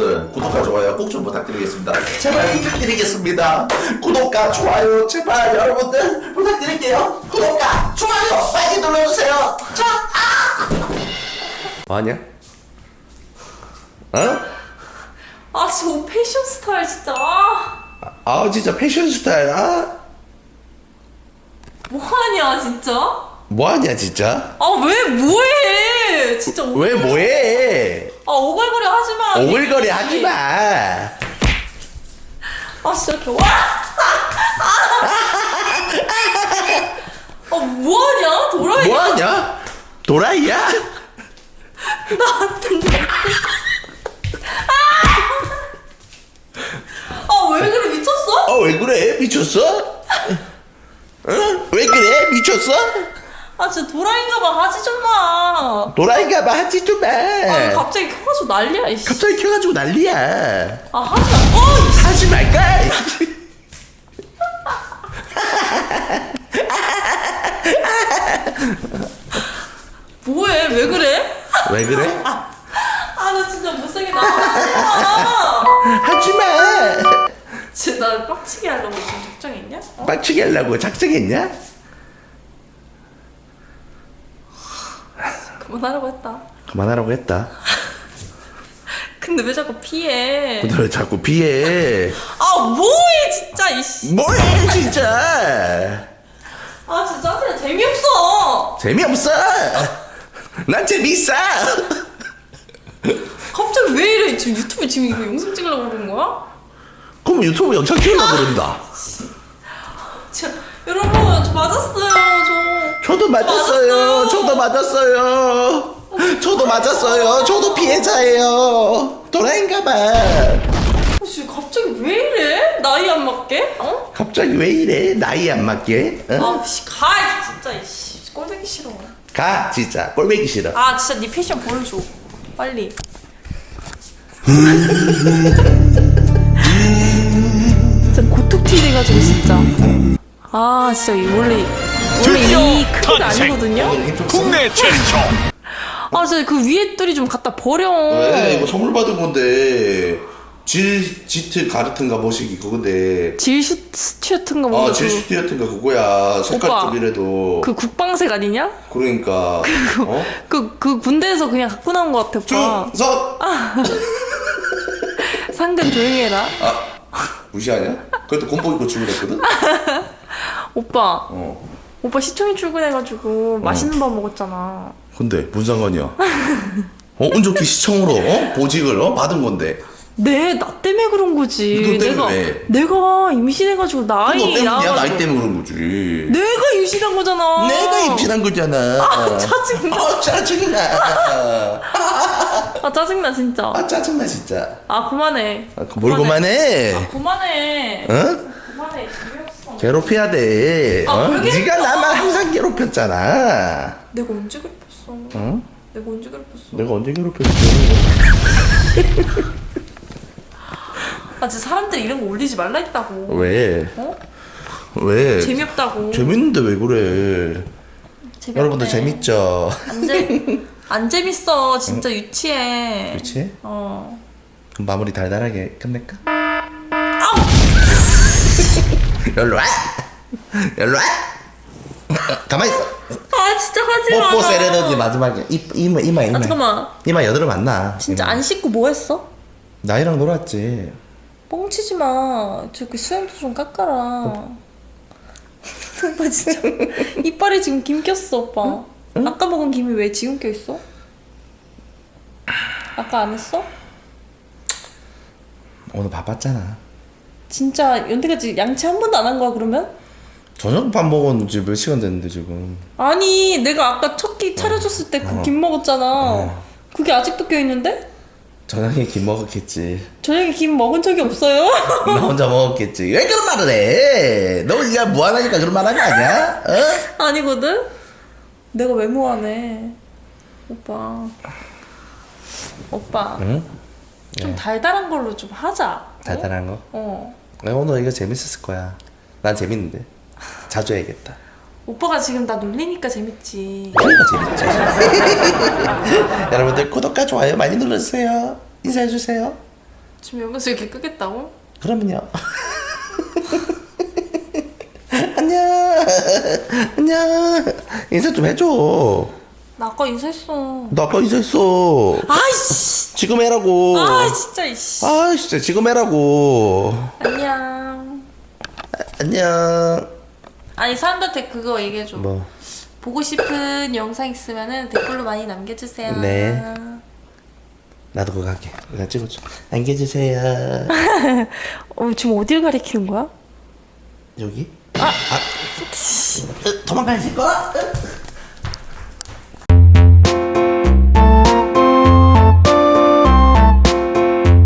여러분들 구독과 좋아요 꼭 좀 부탁드리겠습니다. 제발 부탁드리겠습니다. 구독과 좋아요 제발 여러분들 부탁드릴게요. 구독과 좋아요 많이 눌러주세요. 자, 아! 뭐하냐? 어? 아, 저 패션 스타일 진짜. 아, 아 진짜 패션 스타일 아 뭐하냐, 진짜? 뭐하냐 진짜? 아, 왜 뭐해? 진짜. 오- 왜 뭐해? 아, 오글거려 하지 마. 오글거리 하지 마. 아, 진짜. 와! 아, 뭐하냐? 도라이. 뭐하냐? 도라이야? 나한테. 아, 왜 그래? 미쳤어? 어 왜 그래? 미쳤어? 응? 왜 그래? 미쳤어? 아, 진짜 도라이인가 봐. 하지 좀 마. 도라이가 봐 하지 좀 마. 아, 갑자기 켜가지고 난리야, 이씨. 갑자기 켜가지고 난리야. 아, 하지 마. 어, 이씨. 하지 말까? 뭐해? 왜 그래? 왜 그래? 아, 나 진짜 못생겼다. 하지 마. 하지 마. 진짜 나 빡치게 하려고 지금 작정했냐? 어? 빡치게 하려고 작정했냐? 그만하라고 했다. 그만하라고 했다. 근데 왜 자꾸 피해? 근데 왜 자꾸 비해? 아 뭐해 진짜 이씨. 뭐해 진짜? 아 진짜 짜증나 재미없어. 재미없어. 난 재미있어. 갑자기 왜 이래? 지금 유튜브 지금 이거 영상 찍으려고 그러는 거야? 그럼 유튜브 영상 찍으려고 그런다. 자, 여러분 저 맞았어요 저. 저도 맞았어요. 저도 맞았어요. 저도 맞았어요. 저도 피해자예요. 도라인가봐. 어, 씨 갑자기 왜 이래? 나이 안 맞게? 어? 갑자기 왜 이래? 나이 안 맞게? 어? 아 씨 가 진짜 이씨 꼴보기 싫어. 가 진짜 꼴배기 싫어. 아 진짜 네 패션 보여줘 빨리. 진짜 고툭티 돼가지고 진짜. 아 진짜 이 원래 원래 이 크기가 탄생. 아니거든요. 국내 최초 아 진짜 그 위에 뚫이 좀 갖다 버려. 왜 이거 선물 받은 건데 질 지트 가르튼가 뭐시기 그건데. 질 스튜어트인가 뭐. 아, 질 스튜어트인가 그거야. 색깔 오빠. 쪽이라도. 그 국방색 아니냐? 그러니까. 어? 그, 그 군대에서 그냥 갖고 나온 것 같아, 오빠. 중석. 상근 조용히 해라. 아 무시하냐? 그래도 군복 입고 출근했거든. 오빠, 어. 오빠 시청에 출근해가지고 맛있는 밥 먹었잖아. 근데 무슨 상관이야? 어 운전기 시청으로 어? 보직을 어? 받은 건데. 네, 나 때문에 그런 거지. 너 때문에 내가, 왜? 내가 임신해가지고 너 나이 때문이야 나와가지고. 나이 때문에 그런 거지. 내가 임신한 거잖아. 내가 임신한 거잖아. 아, 짜증나. 어, 짜증나. 아, 짜증나, 진짜. 아 짜증나 진짜. 아, 그만해. 아, 뭘 그만해? 그만해. 어? 그만해. 재미없어. 괴롭혀야 돼. 아, 어? 뭘 괴롭혀? 네가 나만 항상 괴롭혔잖아. 내가 언제 괴롭혔어? 어? 내가 언제 괴롭혔어? 내가 언제 괴롭혔어? 아, 진짜 사람들이 이런 거 올리지 말라 했다고. 왜? 어? 왜? 재미없다고. 재밌는데 왜 그래? 재미없네. 여러분들 재밌죠? 안, 재, 안 재밌어. 진짜 유치해. 그렇지? 어. 그럼 마무리 달달하게 끝낼까? 아우! 열로 와! 열로 와! 가만히 있어. 아, 진짜 하지 마. 뽀뽀 세레너지 마지막에 이, 이마 이마 이마 아, 잠깐만. 이마 여드름 안 나. 진짜 이마. 안 씻고 뭐 했어? 나이랑 놀았지. 뻥치지 마. 저기 수염도 좀 깎아라. 오빠 진짜 이빨에 지금 김 꼈어, 오빠. 아까 먹은 김이 왜 지금 껴 있어? 아까 안 했어? 오늘 바빴잖아. 진짜 연태까지 양치 한 번도 안 한 거야 그러면? 저녁 밥 먹은 지 몇 시간 됐는데 지금. 아니 내가 아까 첫 끼 차려줬을 때 그 김 먹었잖아. 그게 아직도 껴 있는데? 저녁에 김 먹었겠지. 저녁에 김 먹은 적이 없어요. 나 혼자 먹었겠지. 왜 그런 말을 해? 너 이제 무한하니까 그런 말 하는 거 아니야? 어? 아니거든? 내가 왜 무하네. 오빠. 오빠. 응? 좀 달달한 걸로 좀 하자. 달달한 거? 어. 나 오늘 이거 재밌었을 거야. 난 재밌는데. 자주 해야겠다. 오빠가 지금 나 놀리니까 재밌지. 이거 재밌지. 여러분들 구독과 좋아요 많이 눌러주세요. 인사해주세요. 지금 여기서 이렇게 끄겠다고? 그러면요. 안녕. 안녕. 인사 좀 해줘. 나 아까 인사했어. 나 아까 인사했어. 아이씨. 지금 해라고. 아 진짜 이씨. 아, 진짜 지금 해라고. 안녕. 안녕. 아니 사람들한테 그거 얘기해줘. 뭐. 보고 싶은 영상 있으면은 댓글로 많이 남겨주세요. 네. 나도 그거 할게. 그냥 찍어줘. 남겨주세요. 어 지금 어딜 가리키는 거야? 여기? 아! 아. 도망가실 거야?